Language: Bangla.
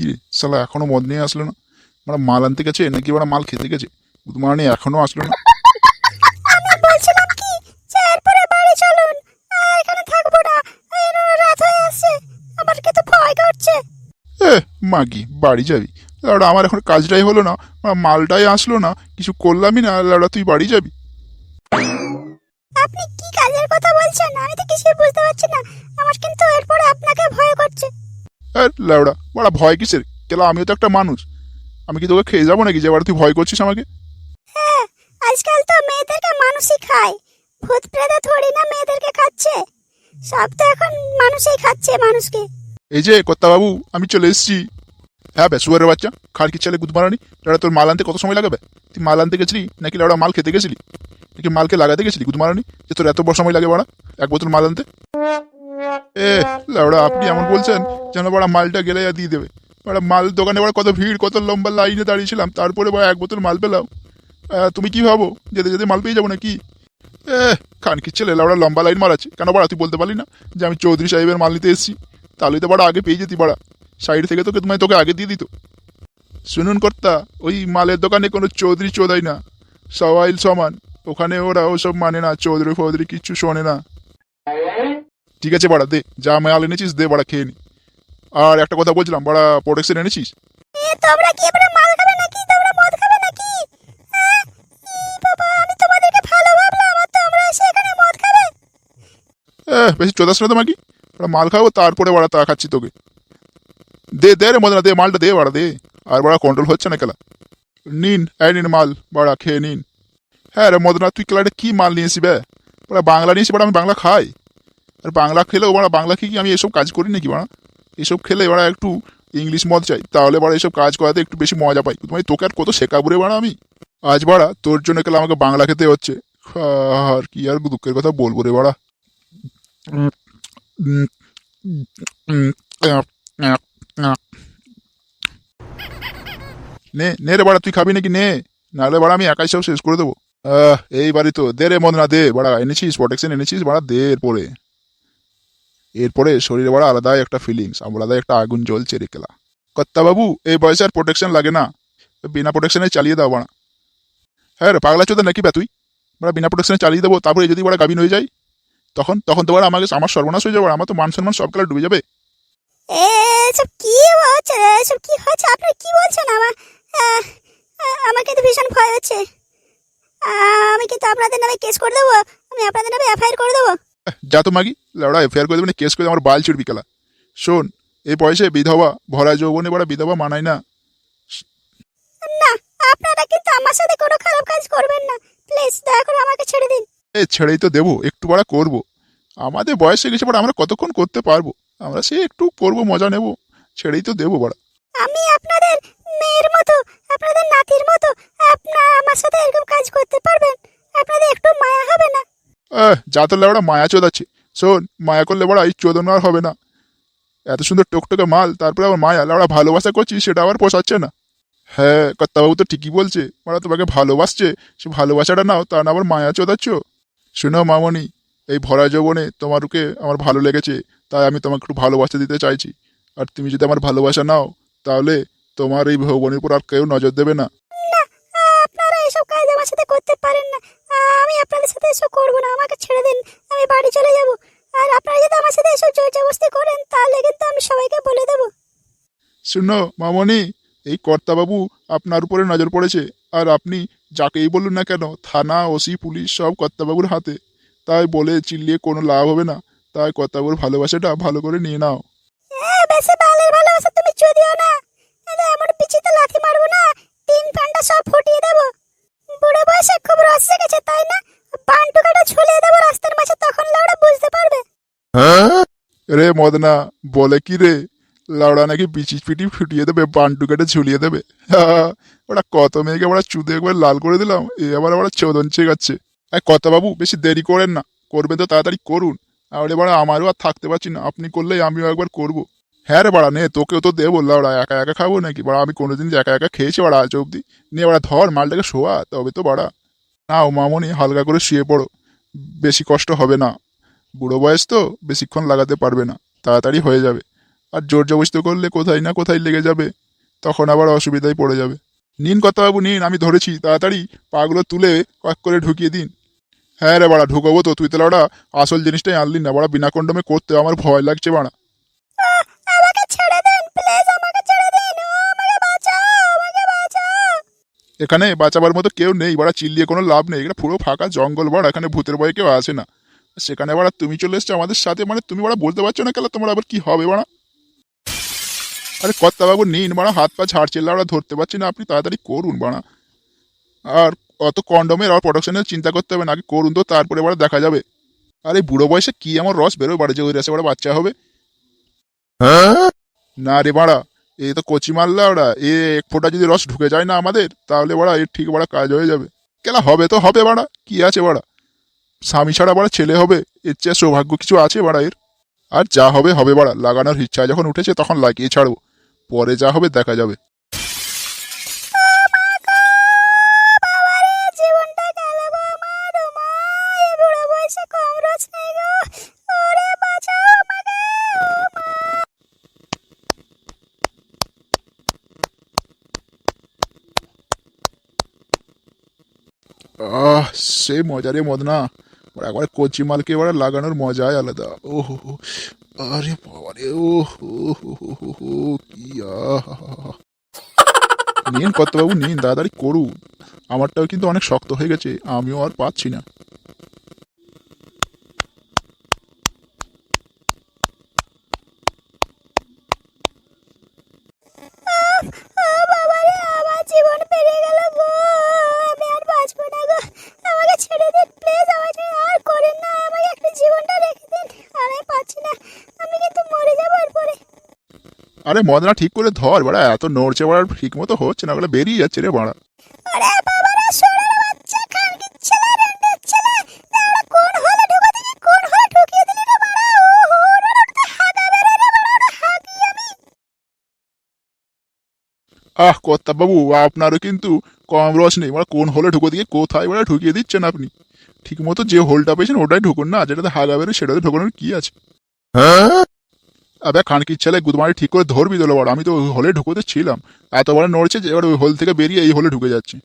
কি রে সালা এখনও মদ নিয়ে আসলো না? মানে মাল আনতে গেছে নাকি ওরা মাল খেতে গেছে? মানে এখনও আসলো না। আমি বলছিলাম কি যে এরপরে বাড়ি চলুন। এখানে থাকব না রাত হয়ে আসছে। আমার কিন্তু ভয় করছে। এ মাগি বাড়ি যাবি। লাউডা আমার এখন কাজটাই হলো না। মালটাই আসলো না কিছু করলামই না লাউডা তুই বাড়ি যাবি। আপনি কি কাজের কথা বলছেন? আমি তো কিছুই বুঝতে পারছি না। আমার কিন্তু এরপরে আপনাকে ভয় করছে। এ লাউডা বড়া ভয় কিসের? কেলা আমিও তো একটা মানুষ। আমি কি তোকে খেয়ে যাব নাকি? যে তুই ভয় করছিস আমাকে। হ্যাঁ আজকাল তো মেয়েদেরকে মানুষই খায়। ভূত প্রেত থোড়ি না মেয়েদেরকে খাচ্ছে। সব তো এখন মানুষই খাচ্ছে মানুষকে। এই যে কর্তা বাবু আমি চলে এসেছি। হ্যাঁ বে সুয়ারের বাচ্চা খার কি ছেলে গুদমারানি লাউডা তোর মাল আনতে কত সময় লাগাবে? তুই মাল আনতে গেছিলি? নাকি লাউডা মাল খেতে গেছিলি? নাকি মালকে লাগাতে গেছিলি গুদ মারানি? যে তোর এত বড় সময় লাগে বাড়া এক বোতল মাল আনতে। এ লাউডা, আপনি এমন বলছেন যেন বড়া মালটা গেলে দিয়ে দেবে। বড়া মাল দোকানে বড়া কত ভিড়, কত লম্বা লাইনে দাঁড়িয়েছিলাম, তারপরে এক বোতল মাল পেলাম। তুমি কি ভাবো, যেতে যেতে মাল পেয়ে যাব নাকি? এ খানকির ছেলে, লাউডা লম্বা লাইন মারাচ্ছে কেন বাড়া, তুই বলতে পারলি না যে আমি চৌধুরী সাহেবের মাল নিতে এসেছি? তাহলেই তো বাড়া আগে পেয়ে যেতি বাড়া। সাইড থেকে তোকে তোমায় তোকে আগে দিয়ে দিত। শুনুন কর্তা, ওই মালের দোকানে কোনো চৌধুরী চোদাই না। সবাই সমান, ওখানে ওরা ওসব মানে না চৌধুরী ফৌধুরী কিচ্ছু শোনে না। ঠিক আছে বাড়া দে যা মাল এনেছিস দে বাড়া খেয়ে নি। আর একটা কথা বলছিলাম বাড়া প্রোটেকশন এনেছিস? তোমরা কি এবারে মাল খাবে নাকি? তোমরা মদ খাবে নাকি? ই বাবা আমি তোমাদেরকে ভালো ভাবলাম আর তোমরা এসে এখানে মদ খাবে? এ বেশি চোদাস না তোমাকে? বাড়া মাল খাব তারপরে বাড়া তা খাচ্ছি তোকে। দে দে রে মদনা দে মালটা দে বাড়া দে। আর বাড়া কন্ট্রোল হচ্ছে না খেলা। নিন এই নিন মাল বাড়া খেয়ে নিন। হ্যাঁ রে মদনা তুই ক্লাসে কি মাল নিয়েছি বে? বাড়া বাংলা নিয়েছি বাড়া আমি বাংলা খাই। আর বাংলা খেলেও বাড়া বাংলা খেয়ে কি আমি এসব কাজ করি নাকি বাড়া? এসব খেলে বাড়া একটু ইংলিশ মদ চাই তাহলে বাড়া এসব কাজ করাতে একটু বেশি মজা পাই। তোমায় তোকে আর কত শেখাবো রে বাড়া আমি? আজ বাড়া তোর জন্য খেলে আমাকে বাংলা খেতে হচ্ছে। আর কি আর দুঃখের কথা বলব রে বাড়া। নে নে রে বাড়া তুই খাবি নাকি? নে। নাহলে বাড়া আমি একাই সব শেষ করে দেবো। আহ, এই বাড়ি তো। দে রে মদ না দে। বাড়া এনেছিস প্রোটেকশন এনেছিস বাড়া দে এরপরে। এরপরে শরীরে বড় আলাদাই একটা ফিলিংস আলাদাই একটা আগুন জ্বলছে রে কেলা। কর্তা বাবু এই বয়সে আর প্রোটেকশন লাগে না। বিনা প্রোটেকশনে চালিয়ে দাও বাড়া। হ্যাঁ রে পাগলা চোদা নাকি বে তুই? বাড়া বিনা প্রোটেকশনে চালিয়ে দেবো তারপরে যদি বাড়া গাবিন হয়ে যায় তখন তখন তো আমাকে আমার সর্বনাশ হয়ে যাবে আমার তো মান সম্মান সব কালা ডুবে যাবে। এসব কি হচ্ছে? এসব কি হচ্ছে? আপনারা কি বলছেন আমার? আমার কিন্তু ভীষণ ভয় হচ্ছে। আমি কিন্তু আপনাদের নামে কেস করে দেবো। আমি আপনাদের নামে এফআইআর করে দেবো। যা তো মাগি। লাউড়া এফআইআর করে দেবেন কেস করে আমার বাল চুরবি কেলা। শোন এই বয়সে বিধবা ভরা যৌবনে বড় বিধবা মানায় না। না আপনারা কিন্তু আমার সাথে কোনো খারাপ কাজ করবেন না। প্লিজ দয়া করে আমাকে ছেড়ে দিন। এ ছেড়েই তো দেবো একটু বড়া করব। আমাদের বয়স গেছে বড় আমরা কতক্ষণ করতে পারব? আমরা সে একটু করব মজা নেব। ছেড়েই তো দেবো বড়া। আমি আপনাদের মেয়ের মতো আপনাদের নাতির মতো আপনারা আমার সাথে এরকম কাজ করতে পারবেন? আপনাদের একটু মায়া হবে না? যা তো লেবড়া মায়া চোদাচ্ছে। শোন মায়া করলে বড়া এই চোদন আর হবে না। এত সুন্দর টকটকে মাল, তারপরে আবার মায়া লেবড়া ভালোবাসা করছি সেটা আবার পোষাচ্ছে না। হ্যাঁ কর্তাবাবু তো ঠিকই বলছে ওরা তোমাকে ভালোবাসছে, সে ভালোবাসাটা নাও, তা না আবার মায়া চোদাচ্ছ? শোনো মামনি, এই ভরা যৌবনে তোমারকে আমার ভালো লেগেছে, তাই আমি তোমাকে একটু ভালোবাসা দিতে চাইছি। আর তুমি যদি আমার ভালোবাসা নাও, তাহলে তোমার এই ভৌবনের উপর আর কেউ নজর দেবে না। আপনারা এসব কাজ আমার সাথে করতে পারেন না। আমি আপনাদের সাথে এসব করব না আমাকে ছেড়ে দিন আমি বাড়ি চলে যাব। আর আপনারা যদি আমার সাথে এসব জোর জবস্তি করেন তাহলে কিন্তু আমি সবাইকে বলে দেবো। শুনো মামনি এই কর্তাবাবু আপনার উপরে নজর পড়েছে আর আপনি যাকেই বলুন না কেন থানা ওসি পুলিশ সব কর্তাবাবুর হাতে। তাই বলে চিল্লিয়ে কোনো লাভ হবে না তাই কর্তাবাবুর ভালোবাসাটা ভালো করে নিয়ে নাও। বেশি বালের ভালোবাসা তুমি চুদিও না। রে মদনা, বলে কি রে? লাউড়া নাকি পিচি পিটি ফুটিয়ে দেবে, বান্টু কেটে ঝুলিয়ে দেবে। ওরা কত মেয়েকে ওরা চুদে একবার লাল করে দিলাম, এ আবার ওরা চোদন চেগাচ্ছে। আর কথা বাবু, বেশি দেরি করেন না, করবেন তো তাড়াতাড়ি করুন। আর এবার আমারও আর থাকতে পারছি না, আপনি করলেই আমিও একবার করব। হ্যাঁ রে বাড়া, নে, তোকেও তো দেবো লাউড়া, একা একা খাব নাকি? বাড়া, আমি কোনোদিন একা একা খেয়েছি বাড়া আজ অবধি। নিয়ে বাড়া, ধর, মালটাকে শোয়া, তবে তো বাড়া। না ও মামনি, হালকা করে শুয়ে পড়ো। বেশি কষ্ট হবে না। বুড়ো বয়স তো বেশিক্ষণ লাগাতে পারবে না তাড়াতাড়ি হয়ে যাবে। আর জোর জবস্ত করলে কোথায় না কোথায় লেগে যাবে তখন আবার অসুবিধায় পড়ে যাবে। নিন বাবু নিন আমি ধরেছি তাড়াতাড়ি পাগুলো তুলে কয়েক করে ঢুকিয়ে দিন। হ্যাঁ রে বাড়া ঢুকাবো তো তুই তাহলে ওটা আসল জিনিসটাই আনলি না বাড়া বিনা কন্ডমে করতে আমার ভয় লাগছে বাড়া। এখানে বাঁচাবার মতো কেউ নেই বাড়া চিল্লিয়ে কোনো লাভ নেই এটা পুরো ফাঁকা জঙ্গল বাড়া এখানে ভূতের ভয়ে কেউ আসে না। সেখানে বাড়া তুমি চলে এসছো আমাদের সাথে মানে তুমি বাড়া বলতে পারছ না কেন? তোমার আবার কি হবে বাড়া? আরে বাবু নিন বাড়া, হাত পা ঝাড়ছিল ওরা ধরতে পারছি না, আপনি তাড়াতাড়ি করুন বাড়া। আর অত কন্ডমের আর প্রোডাকশনের চিন্তা করতে হবে না, আগে করুন তো, তারপরে বাড়া দেখা যাবে। আর বুড়ো বয়সে কি আমার রস বেরোয় বাড়া যে ওই রসে বাড়া বাচ্চা হবে? না রে বাড়া এই তো কচি মারলা ওরা এ এক ফোঁটা যদি রস ঢুকে যায় না আমাদের, তাহলে বাড়া এর ঠিক বাড়া কাজ হয়ে যাবে। কেলা হবে তো হবে বাড়া, কি আছে বাড়া? স্বামী ছাড়া বাড়া ছেলে হবে, এর চেয়ে সৌভাগ্য কিছু আছে বাড়া এর? আর যা হবে হবে বাড়া। লাগানোর ইচ্ছা যখন উঠেছে, তখন লাগিয়ে ছাড়বো। পরে যা হবে, দেখা যাবে। আহ, সে মজা রে মদনা। একবার কচি মালকে এবারে লাগানোর মজাই আলাদা। ও। আরে বাবারে ও কি নিন কর্তাবাবু নিন, তাড়াতাড়ি করুন। আমারটাও কিন্তু অনেক শক্ত হয়ে গেছে, আমিও আর পাচ্ছি না ও বাবারে আমার জীবন পেরিয়ে গেল গো আমি আর বাঁচবো না গো আমাকে ছেড়ে দিন প্লিজ আমাকে আর করেন না আমাকে একটু জীবনটা রেখে দিন আর আমি পাচ্ছি না আমি কিন্তু মরে যাব এরপরে আরে মদনা ঠিক করে ধর বাড়া এত নড়ছে বাড়া ঠিক মতো হচ্ছে না ওগুলো বেরিয়ে যাচ্ছে রে বাড়া। আহ কর্তাবাবু আপনারও কিন্তু কম রস নেই মানে কোন হোলে ঢুকে দিয়ে কোথায় বেড়া ঢুকিয়ে দিচ্ছেন আপনি? ঠিক মতো যে হোলটা পেয়েছেন ওটাই ঢুকুন না যেটাতে হাগা বেরোয় সেটাতে ঢোকানোর কি আছে? আবে খানকির ছেলে গুদমারি ঠিক করে ধরবি তোলো বড় আমি তো হোলে ঢুকোতে ছিলাম। এত বড় নড়ছে যে এবার ওই হোল থেকে বেরিয়ে এই হলে ঢুকে যাচ্ছে।